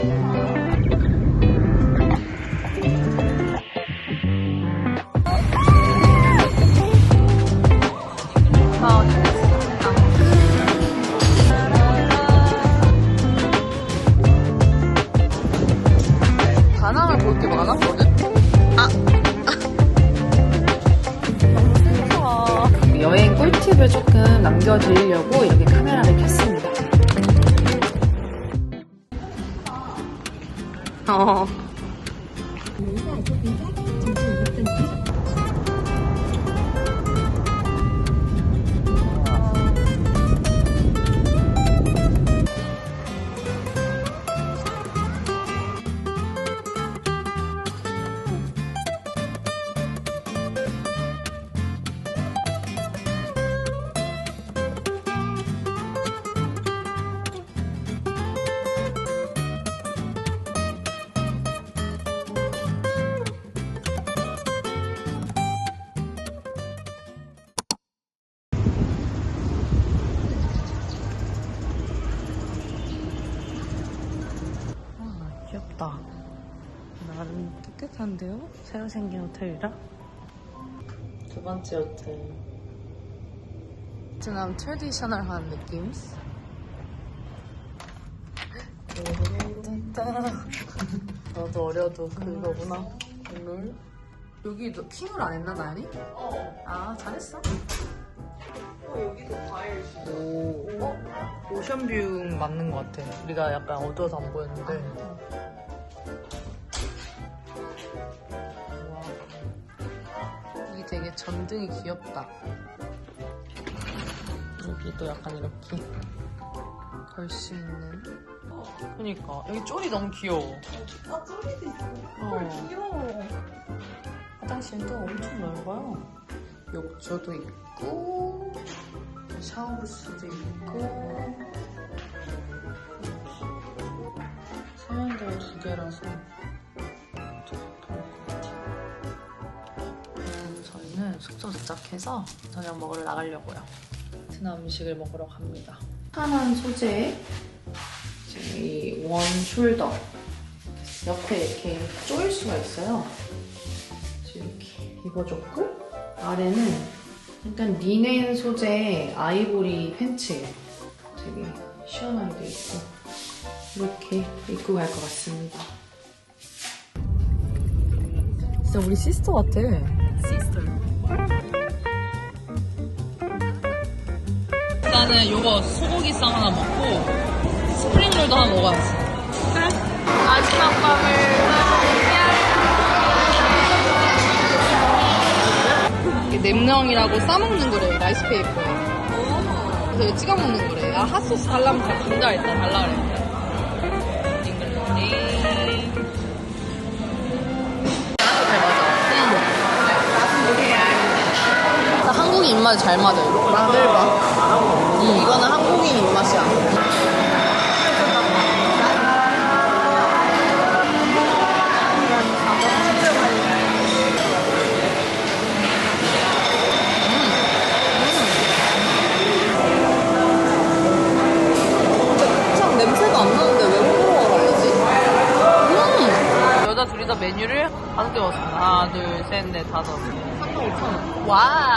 다낭 생긴 호텔이라? 두 번째 호텔. 베트남 트레디셔널한 느낌? 너도 어려도 그거구나. 롤. 여기 너 킹을 안 했나, 나연이? 어. 아, 잘했어. 오, 어? 오션뷰 맞는 것 같아. 우리가 약간 어두워서 안 보였는데. 되게 전등이 귀엽다. 여기도 약간 이렇게 걸 수 있는. 그니까. 여기 쫄이 너무 귀여워. 아, 쫄이도 있어. 어. 귀여워. 화장실도 엄청 넓어요. 욕조도 있고, 샤워부스도 있고, 세면대 두 개라서 숙소 도착해서 저녁 먹으러 나가려고요. 베트남 음식을 먹으러 갑니다. 편한 소재의 이원 숄더 옆에 이렇게 조일 수가 있어요. 이렇게 입어줬고 아래는 약간 리넨 소재의 아이보리 팬츠예요. 되게 시원하게 돼 있고 이렇게 입고 갈 것 같습니다. 진짜 우리 시스터 같아. 시스터. 일단은 요거 소고기 쌈 하나 먹고 스프링롤도 하나 먹어야지. 그래? 마지막 밤을 이게 냄령이라고 싸먹는 거래 라이스 페이퍼에 그래서 찍어 먹는 거래 아 핫소스 달라면 다 준다 했다 달라 그랬 입맛에 잘 맞아요 마늘 봐. 이거는 한국인 입맛이 야. 참 냄새가 안 나는데 왜 홍보를 알지? 음! 여자 둘이서 메뉴를 다섯 개 먹었습니다 하나 둘 셋 넷 다섯 3만 5천 원 와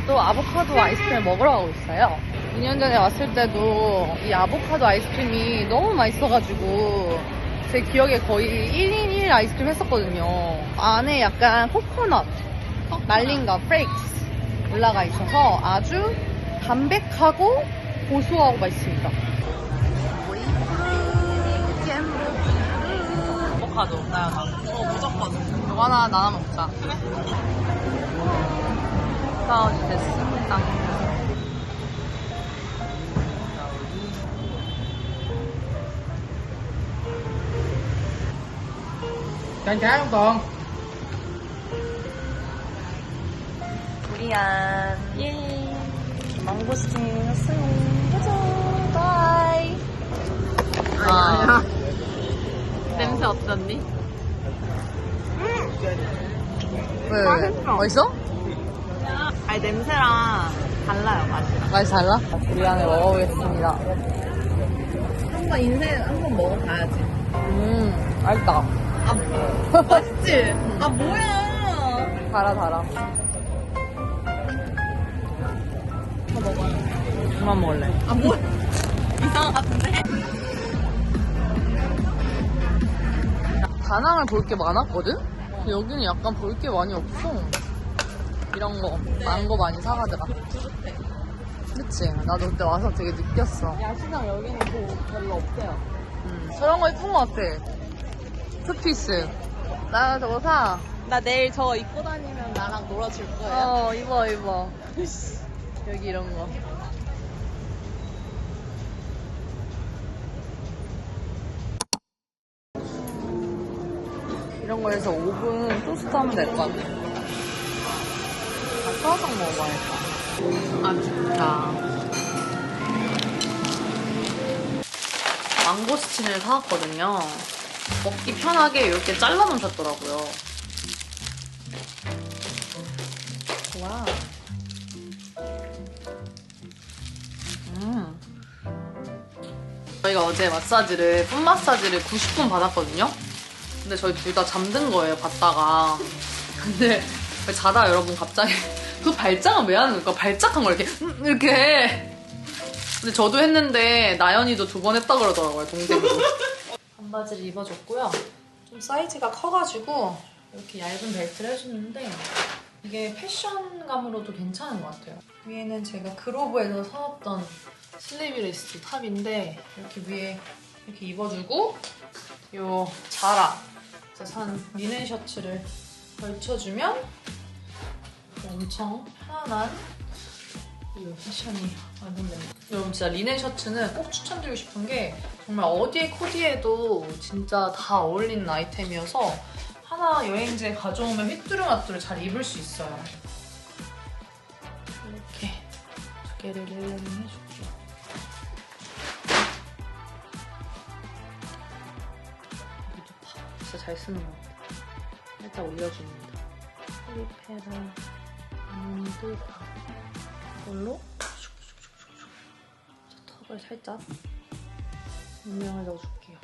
지금 또 아보카도 아이스크림 먹으러 가고 있어요. 2년 전에 왔을 때도 이 아보카도 아이스크림이 너무 맛있어가지고 제 기억에 거의 1인 1 아이스크림 했었거든요. 안에 약간 코코넛, 말린 거, 프레이크스 올라가 있어서 아주 담백하고 고소하고 맛있습니다. 아보카도. 어, 무조건. 이거 하나 나눠 먹자. 그래? 사우디 됐습니다. Canh cá không còn? 우리야. 예. 망고스틴 왔어요. 가자. 바이. 아, 냄새 아니, 냄새랑 달라요, 맛이. 맛이 달라? 우리 안에 먹어보겠습니다. 한번 인생 한번 먹어봐야지. 음, 맛있다. 아, 맛있지? 아, 뭐야. 달아, 달아. 그만 먹을래. 아, 뭐야. 이상한 것 같은데? 다낭을 볼 게 많았거든? 여기는 약간 볼 게 많이 없어. 이런 거, 망고 많이 사가더라. 그치? 나도 그때 와서 되게 느꼈어. 야시장 여기는 뭐 별로 없대요. 음, 저런 거 예쁜 거 같아. 투피스. 나 저거 사. 나 내일 저거 입고 다니면 나랑 놀아줄 거예요. 어, 입어, 입어. 여기 이런 거. 이런 거에서 5분 토스트 하면 될 것 같아. 닭가슴 먹어봐야겠다. 아, 좋다. 망고스틴을 사왔거든요. 먹기 편하게 이렇게 잘라 놓으셨더라고요. 와. 음. 저희가 어제 마사지를, 풋 마사지를 90분 받았거든요? 근데 저희 둘 다 잠든 거예요, 받다가. 근데 자다 여러분 갑자기 그 발작은 왜 하는 걸까? 발작한 걸 이렇게, 음, 이렇게 해. 근데 저도 했는데 나연이도 두 번 했다 그러더라고요, 동생도. 반바지를 입어줬고요. 좀 사이즈가 커가지고 이렇게 얇은 벨트를 해줬는데 이게 패션감으로도 괜찮은 것 같아요. 위에는 제가 그로브에서 사왔던 슬리브리스트 탑인데 이렇게 위에 이렇게 입어주고 요 자라 산 리넨 셔츠를 걸쳐주면 엄청 편안한 이 패션이 완성됩니다. 여러분 진짜 리넨 셔츠는 꼭 추천드리고 싶은 게 정말 어디에 코디해도 진짜 다 어울리는 아이템이어서 하나 여행지에 가져오면 휘뚜루마뚜루 잘 입을 수 있어요. 이렇게 두 개를 렐레링 해줄게요. 진짜 잘 쓰는 것 같아요. 살짝 올려줍니다. 프리페라 아몬드 파 이걸로 자, 턱을 살짝 음영을 넣어줄게요.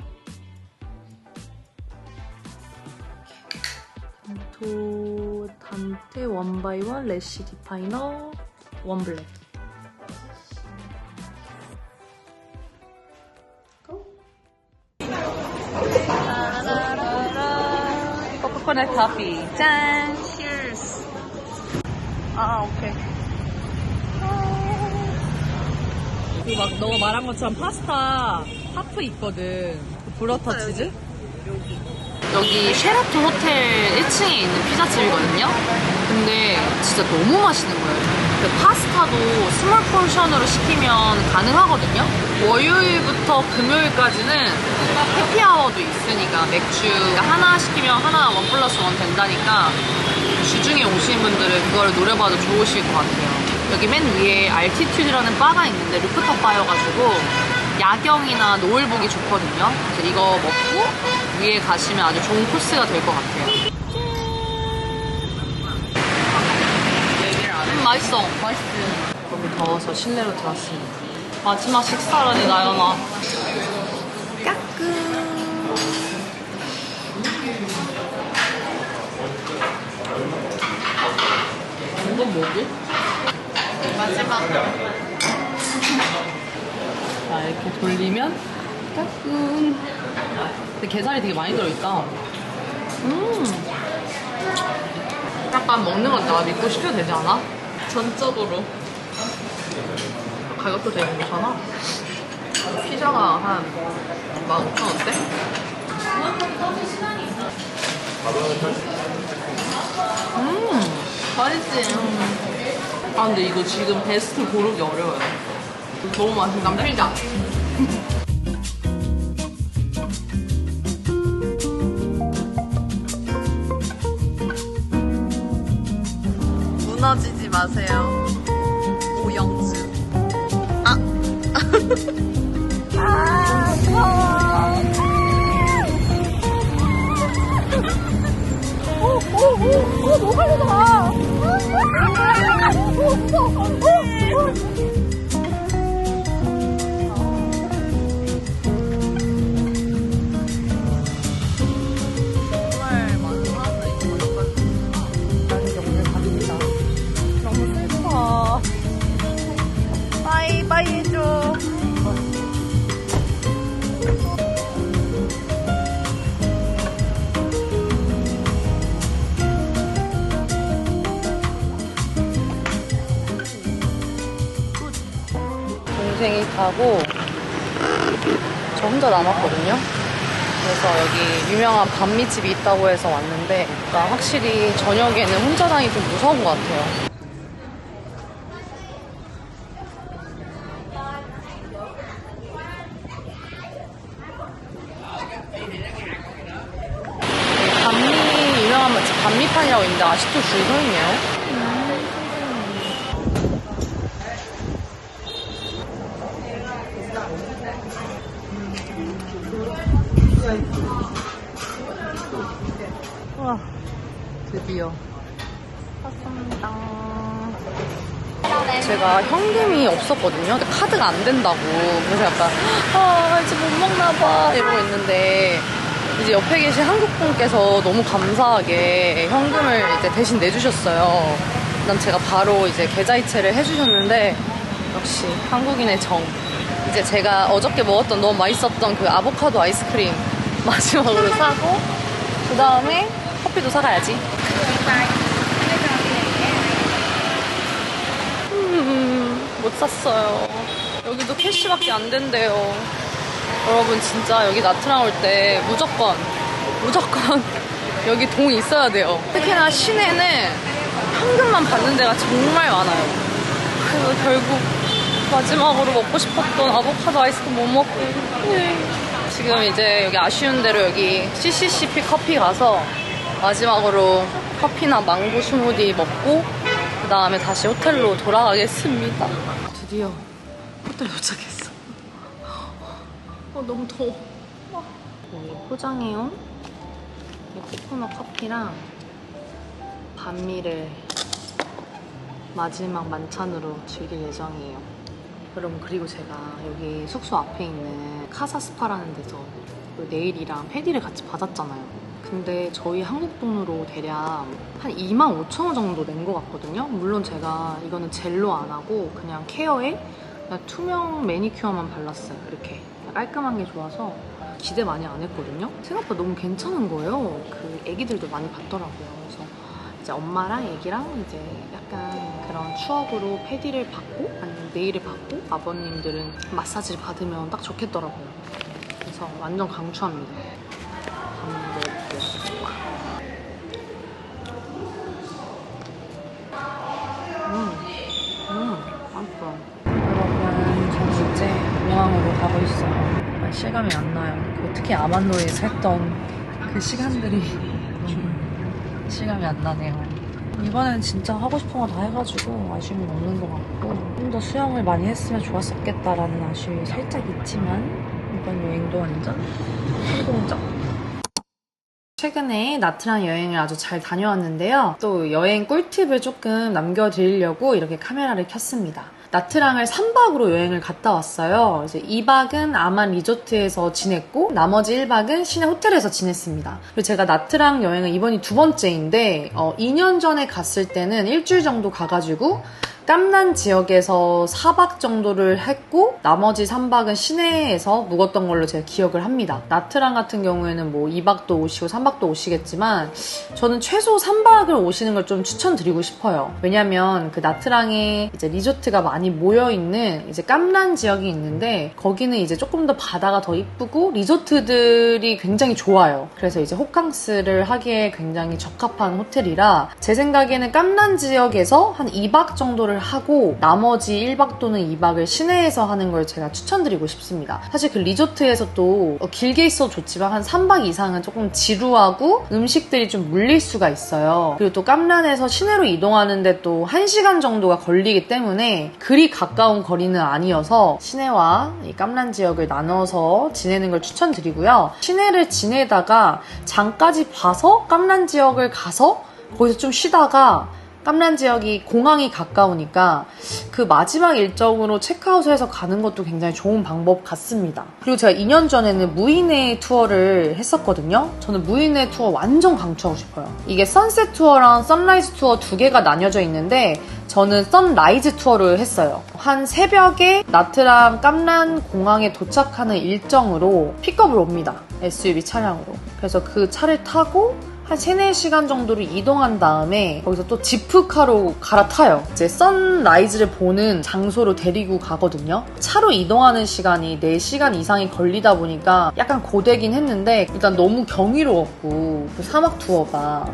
단토 단테 원바이원 래쉬 디파이너 원 블랙. 코코넛 커피 짠! 아 오케이. 그막 너가 말한 것처럼 파스타 하프 있거든. 그 브러터 치즈? 여기 쉐라톤 호텔 1층에 있는 피자집이거든요. 근데 진짜 너무 맛있는 거예요. 그 파스타도 스몰 포션으로 시키면 가능하거든요. 월요일부터 금요일까지는 해피아워도 있으니까 맥주 하나 시키면 하나 원 플러스 원 된다니까 주중에 오신 분들은 그걸 노려봐도 좋으실 것 같아요. 여기 맨 위에 알티튜드라는 바가 있는데 루프탑 바여가지고 야경이나 노을 보기 좋거든요. 그래서 이거 먹고 위에 가시면 아주 좋은 코스가 될 것 같아요. 음, 맛있어. 맛있어. 너무 더워서 실내로 들어왔습니다. 마지막 식사라니 나연아. 이건 뭐지? 마지막. 자, 이렇게 돌리면 따끔. 근데 게살이 되게 많이 들어있다. 음. 약간 먹는 건 내가 믿고 시켜도 되지 않아? 전적으로. 가격도 되게 괜찮아. 피자가 한 15,000원대? 음, 맛있지? 아, 근데 이거 지금 베스트 고르기 어려워요. 너무 맛있는데? 난 피자. 무너지지 마세요. 오영수. 아. 오, 오, 너무 빨리 가. 오, 무서워. 오, 정말 가고 저 혼자 남았거든요. 그래서 여기 유명한 반미집이 있다고 해서 왔는데 그러니까 확실히 저녁에는 혼자 다니기 좀 무서운 것 같아요. 반미 유명한 맛집 반미판이라고 있는데 아직도 줄 서 있네요. 없었거든요. 근데 카드가 안 된다고. 그래서 약간, 아, 이제 못 먹나 봐. 이러고 있는데, 이제 옆에 계신 한국분께서 너무 감사하게 현금을 이제 대신 내주셨어요. 난 제가 바로 이제 계좌이체를 해주셨는데, 역시 한국인의 정. 이제 제가 어저께 먹었던 너무 맛있었던 그 아보카도 아이스크림 마지막으로 사고, 그 다음에 커피도 사가야지. 음, 못 샀어요. 여기도 캐시밖에 안 된대요. 여러분 진짜 여기 나트랑 올 때 무조건 무조건 여기 돈 있어야 돼요. 특히나 시내는 현금만 받는 데가 정말 많아요. 그래서 결국 마지막으로 먹고 싶었던 아보카도 아이스크림 못 먹고 네. 지금 이제 여기 아쉬운 대로 여기 CCCP 커피 가서 마지막으로 커피나 망고 스무디 먹고 그 다음에 다시 호텔로 돌아가겠습니다. 드디어 호텔 도착했어. 어, 너무 더워. 여기 포장해온 이 코코넛 커피랑 반미를 마지막 만찬으로 즐길 예정이에요. 여러분 그리고 제가 여기 숙소 앞에 있는 카사스파라는 데서 그 네일이랑 패디를 같이 받았잖아요. 근데 저희 한국 돈으로 대략 한 2만 5천 원 정도 낸 것 같거든요. 물론 제가 이거는 젤로 안 하고 그냥 케어에 그냥 투명 매니큐어만 발랐어요. 이렇게 깔끔한 게 좋아서 기대 많이 안 했거든요. 생각보다 너무 괜찮은 거예요. 그 애기들도 많이 받더라고요. 그래서 이제 엄마랑 애기랑 이제 약간 그런 추억으로 패디를 받고 아니면 네일을 받고 아버님들은 마사지를 받으면 딱 좋겠더라고요. 그래서 완전 강추합니다. 공항으로 가고 있어요. 정말 실감이 안 나요. 그 특히 아만노에서 했던 그 시간들이 실감이 안 나네요. 이번엔 진짜 하고 싶은 거 다 해가지고 아쉬움이 없는 것 같고 좀 더 수영을 많이 했으면 좋았었겠다라는 아쉬움이 살짝 있지만 이번 여행도 완전 성공적. 최근에 나트랑 여행을 아주 잘 다녀왔는데요. 또 여행 꿀팁을 조금 남겨드리려고 이렇게 카메라를 켰습니다. 나트랑을 3박으로 여행을 갔다 왔어요. 이제 2박은 아만 리조트에서 지냈고 나머지 1박은 시내 호텔에서 지냈습니다. 그리고 제가 나트랑 여행은 이번이 두 번째인데 어, 2년 전에 갔을 때는 일주일 정도 가가지고 깜난 지역에서 4박 정도를 했고 나머지 3박은 시내에서 묵었던 걸로 제가 기억을 합니다. 나트랑 같은 경우에는 뭐 2박도 오시고 3박도 오시겠지만 저는 최소 3박을 오시는 걸 좀 추천드리고 싶어요. 왜냐면 그 나트랑에 이제 리조트가 많이 모여 있는 이제 깜난 지역이 있는데 거기는 이제 조금 더 바다가 더 이쁘고 리조트들이 굉장히 좋아요. 그래서 이제 호캉스를 하기에 굉장히 적합한 호텔이라 제 생각에는 깜난 지역에서 한 2박 정도를 하고 나머지 1박 또는 2박을 시내에서 하는 걸 제가 추천드리고 싶습니다. 사실 그 리조트에서 또 어, 길게 있어도 좋지만 한 3박 이상은 조금 지루하고 음식들이 좀 물릴 수가 있어요. 그리고 또 깜란에서 시내로 이동하는데 또 1시간 정도가 걸리기 때문에 그리 가까운 거리는 아니어서 시내와 이 깜란 지역을 나눠서 지내는 걸 추천드리고요. 시내를 지내다가 장까지 봐서 깜란 지역을 가서 거기서 좀 쉬다가 깜란 지역이 공항이 가까우니까 그 마지막 일정으로 체크아웃해서 가는 것도 굉장히 좋은 방법 같습니다. 그리고 제가 2년 전에는 무인의 투어를 했었거든요. 저는 무인의 투어 완전 강추하고 싶어요. 이게 선셋 투어랑 선라이즈 투어 두 개가 나뉘어져 있는데 저는 선라이즈 투어를 했어요. 한 새벽에 나트랑 깜란 공항에 도착하는 일정으로 픽업을 옵니다. SUV 차량으로. 그래서 그 차를 타고 한 3, 4시간 정도를 이동한 다음에 거기서 또 지프카로 갈아타요. 이제 선라이즈를 보는 장소로 데리고 가거든요. 차로 이동하는 시간이 4시간 이상이 걸리다 보니까 약간 고되긴 했는데 일단 너무 경이로웠고 그 사막 투어가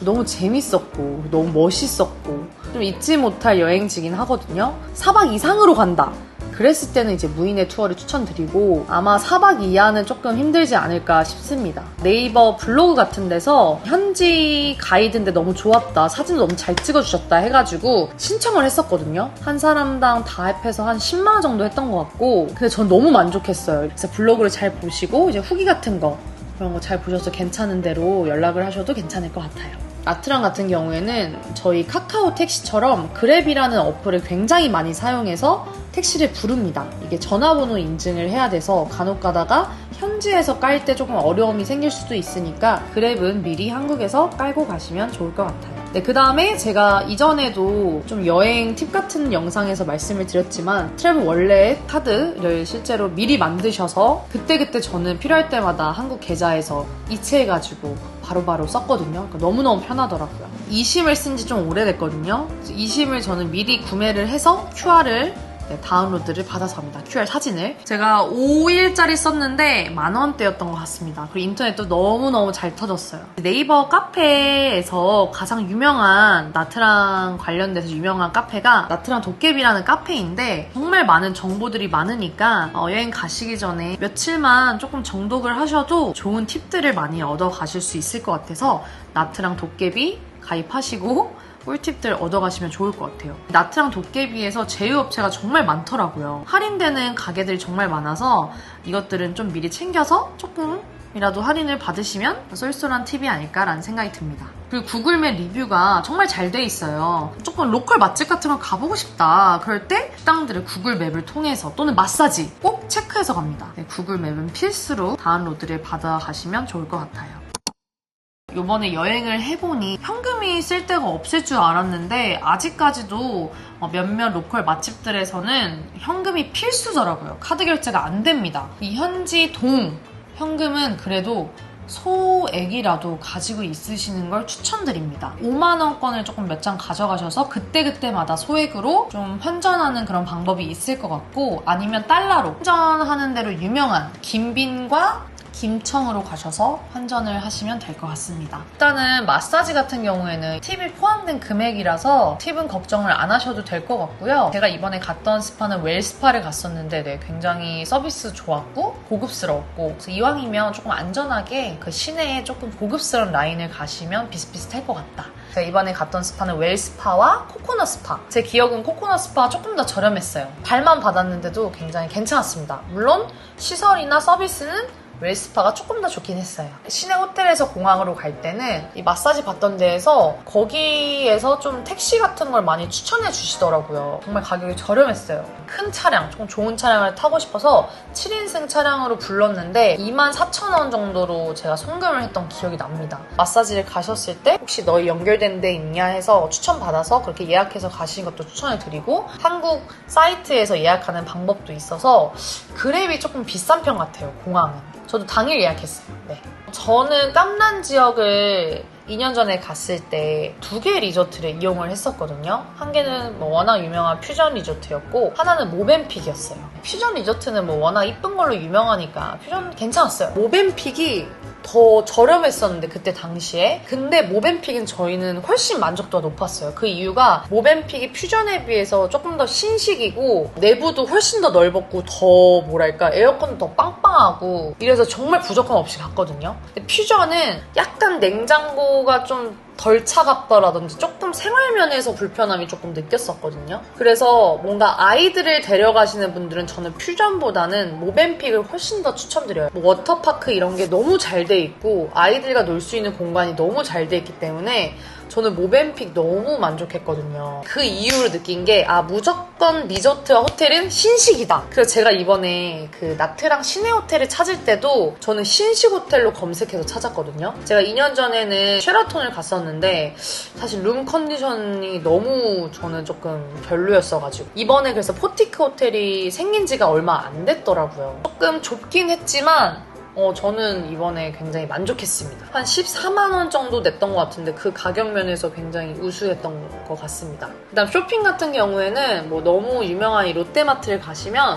너무 재밌었고 너무 멋있었고 좀 잊지 못할 여행지긴 하거든요. 4박 이상으로 간다. 그랬을 때는 이제 무인의 투어를 추천드리고 아마 4박 이하는 조금 힘들지 않을까 싶습니다. 네이버 블로그 같은 데서 현지 가이드인데 너무 좋았다. 사진도 너무 잘 찍어주셨다 해가지고 신청을 했었거든요. 한 사람당 다 합해서 한 10만원 정도 했던 것 같고 근데 전 너무 만족했어요. 그래서 블로그를 잘 보시고 이제 후기 같은 거 그런 거 잘 보셔서 괜찮은 대로 연락을 하셔도 괜찮을 것 같아요. 나트랑 같은 경우에는 저희 카카오 택시처럼 그랩이라는 어플을 굉장히 많이 사용해서 택시를 부릅니다. 이게 전화번호 인증을 해야 돼서 간혹 가다가 현지에서 깔 때 조금 어려움이 생길 수도 있으니까 그랩은 미리 한국에서 깔고 가시면 좋을 것 같아요. 네, 그 다음에 제가 이전에도 좀 여행 팁 같은 영상에서 말씀을 드렸지만 트래블 원래 카드를 실제로 미리 만드셔서 그때그때 저는 필요할 때마다 한국 계좌에서 이체해가지고 바로바로 썼거든요. 그러니까 너무너무 편하더라고요. 이심을 쓴 지 좀 오래됐거든요. 이심을 저는 미리 구매를 해서 QR을 네, 다운로드를 받아서 합니다. QR 사진을. 제가 5일짜리 썼는데 만 원대였던 것 같습니다. 그리고 인터넷도 너무너무 잘 터졌어요. 네이버 카페에서 가장 유명한 나트랑 관련돼서 유명한 카페가 나트랑 도깨비라는 카페인데 정말 많은 정보들이 많으니까 어, 여행 가시기 전에 며칠만 조금 정독을 하셔도 좋은 팁들을 많이 얻어 가실 수 있을 것 같아서 나트랑 도깨비 가입하시고 꿀팁들 얻어가시면 좋을 것 같아요. 나트랑 도깨비에서 제휴업체가 정말 많더라고요. 할인되는 가게들이 정말 많아서 이것들은 좀 미리 챙겨서 조금 이라도 할인을 받으시면 쏠쏠한 팁이 아닐까라는 생각이 듭니다. 그리고 구글맵 리뷰가 정말 잘 돼 있어요. 조금 로컬 맛집 같은 걸 가보고 싶다. 그럴 때 식당들을 구글맵을 통해서 또는 마사지 꼭 체크해서 갑니다. 네, 구글맵은 필수로 다운로드를 받아가시면 좋을 것 같아요. 요번에 여행을 해보니 현금이 쓸 데가 없을 줄 알았는데 아직까지도 어, 몇몇 로컬 맛집들에서는 현금이 필수더라고요. 카드 결제가 안 됩니다. 이 현지 동 현금은 그래도 소액이라도 가지고 있으시는 걸 추천드립니다. 5만원권을 조금 몇 장 가져가셔서 그때그때마다 소액으로 좀 환전하는 그런 방법이 있을 것 같고 아니면 달러로 환전하는 대로 유명한 김빈과 김청으로 가셔서 환전을 하시면 될 것 같습니다. 일단은 마사지 같은 경우에는 팁이 포함된 금액이라서 팁은 걱정을 안 하셔도 될 것 같고요. 제가 이번에 갔던 스파는 웰스파를 갔었는데 네, 굉장히 서비스 좋았고 고급스러웠고 이왕이면 조금 안전하게 그 시내에 조금 고급스러운 라인을 가시면 비슷비슷할 것 같다. 제가 이번에 갔던 스파는 웰스파와 코코넛 스파. 제 기억은 코코넛 스파가 조금 더 저렴했어요. 발만 받았는데도 굉장히 괜찮았습니다. 물론 시설이나 서비스는 웰스파가 조금 더 좋긴 했어요. 시내 호텔에서 공항으로 갈 때는 이 마사지 받던 데에서 거기에서 좀 택시 같은 걸 많이 추천해 주시더라고요. 정말 가격이 저렴했어요. 큰 차량, 조금 좋은 차량을 타고 싶어서 7인승 차량으로 불렀는데 24,000원 정도로 제가 송금을 했던 기억이 납니다. 마사지를 가셨을 때 혹시 너희 연결된 데 있냐 해서 추천받아서 그렇게 예약해서 가시는 것도 추천해 드리고 한국 사이트에서 예약하는 방법도 있어서 그랩이 조금 비싼 편 같아요, 공항은. 저도 당일 예약했어요. 네. 저는 깜란 지역을 2년 전에 갔을 때 두 개의 리조트를 이용을 했었거든요. 한 개는 뭐 워낙 유명한 퓨전 리조트였고 하나는 모벤픽이었어요. 퓨전 리조트는 뭐 워낙 이쁜 걸로 유명하니까 퓨전 괜찮았어요. 모벤픽이 더 저렴했었는데 그때 당시에. 근데 모벤픽은 저희는 훨씬 만족도가 높았어요. 그 이유가 모벤픽이 퓨전에 비해서 조금 더 신식이고 내부도 훨씬 더 넓었고 더 뭐랄까 에어컨도 더 빵빵하고 이래서 정말 부족함 없이 갔거든요. 근데 퓨전은 약간 냉장고가 좀 덜 차갑더라든지 조금 생활 면에서 불편함이 조금 느꼈었거든요. 그래서 뭔가 아이들을 데려가시는 분들은 저는 퓨전보다는 모벤픽을 훨씬 더 추천드려요. 뭐 워터파크 이런 게 너무 잘 돼 있고 아이들과 놀 수 있는 공간이 너무 잘 돼 있기 때문에 저는 모벤픽 너무 만족했거든요. 그 이후로 느낀 게, 아, 무조건 리조트와 호텔은 신식이다. 그래서 제가 이번에 그 나트랑 시내 호텔을 찾을 때도 저는 신식 호텔로 검색해서 찾았거든요. 제가 2년 전에는 쉐라톤을 갔었는데, 사실 룸 컨디션이 너무 저는 조금 별로였어가지고. 이번에 그래서 포티크 호텔이 생긴 지가 얼마 안 됐더라고요. 조금 좁긴 했지만, 어, 저는 이번에 굉장히 만족했습니다. 한 14만원 정도 냈던 것 같은데 그 가격 면에서 굉장히 우수했던 것 같습니다. 그 다음 쇼핑 같은 경우에는 뭐 너무 유명한 이 롯데마트를 가시면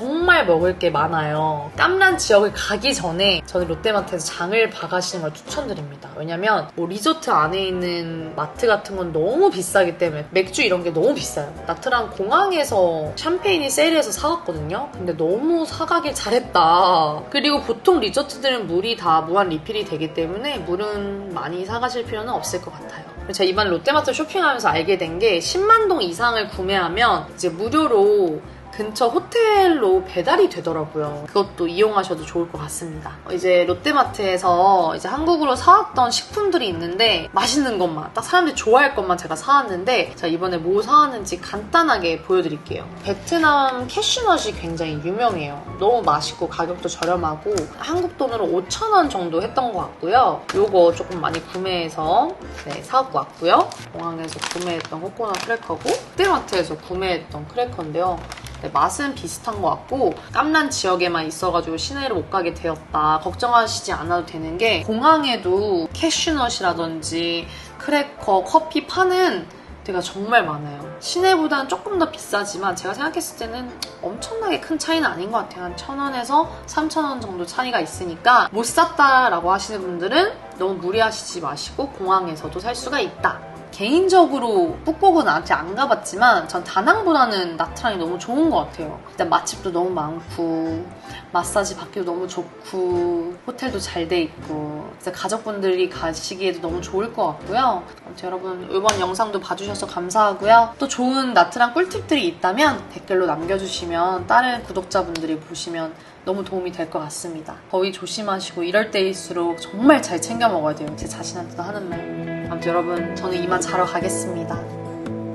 정말 먹을 게 많아요. 깜란 지역을 가기 전에 저는 롯데마트에서 장을 봐가시는 걸 추천드립니다. 왜냐면 뭐 리조트 안에 있는 마트 같은 건 너무 비싸기 때문에 맥주 이런 게 너무 비싸요. 나트랑 공항에서 샴페인이 세일해서 사갔거든요. 근데 너무 사가길 잘했다. 그리고 보통 리조트들은 물이 다 무한 리필이 되기 때문에 물은 많이 사가실 필요는 없을 것 같아요. 제가 이번 롯데마트 쇼핑하면서 알게 된 게 10만 동 이상을 구매하면 이제 무료로 근처 호텔로 배달이 되더라고요. 그것도 이용하셔도 좋을 것 같습니다. 이제 롯데마트에서 이제 한국으로 사왔던 식품들이 있는데 맛있는 것만, 딱 사람들이 좋아할 것만 제가 사왔는데 제가 이번에 뭐 사왔는지 간단하게 보여드릴게요. 베트남 캐슈넛이 굉장히 유명해요. 너무 맛있고 가격도 저렴하고 한국 돈으로 5,000원 정도 했던 것 같고요. 요거 조금 많이 구매해서 네, 사갖고 왔고요. 공항에서 구매했던 코코넛 크래커고 롯데마트에서 구매했던 크래커인데요. 네, 맛은 비슷한 것 같고 깜란 지역에만 있어가지고 시내를 못 가게 되었다. 걱정하시지 않아도 되는 게 공항에도 캐슈넛이라든지 크래커, 커피 파는 데가 정말 많아요. 시내보다는 조금 더 비싸지만 제가 생각했을 때는 엄청나게 큰 차이는 아닌 것 같아요. 한 1000원에서 3000원 정도 차이가 있으니까 못 샀다라고 하시는 분들은 너무 무리하시지 마시고 공항에서도 살 수가 있다 개인적으로 뽁뽁은 아직 안 가봤지만 전 다낭보다는 나트랑이 너무 좋은 것 같아요. 일단 맛집도 너무 많고 마사지 받기도 너무 좋고 호텔도 잘 돼 있고 진짜 가족분들이 가시기에도 너무 좋을 것 같고요. 여러분 이번 영상도 봐주셔서 감사하고요. 또 좋은 나트랑 꿀팁들이 있다면 댓글로 남겨주시면 다른 구독자분들이 보시면 너무 도움이 될 것 같습니다. 더위 조심하시고 이럴 때일수록 정말 잘 챙겨 먹어야 돼요. 제 자신한테도 하는 말. 아무튼 여러분 저는 이만 자러 가겠습니다.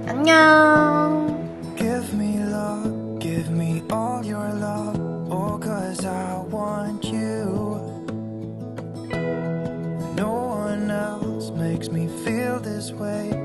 안녕. makes me feel this way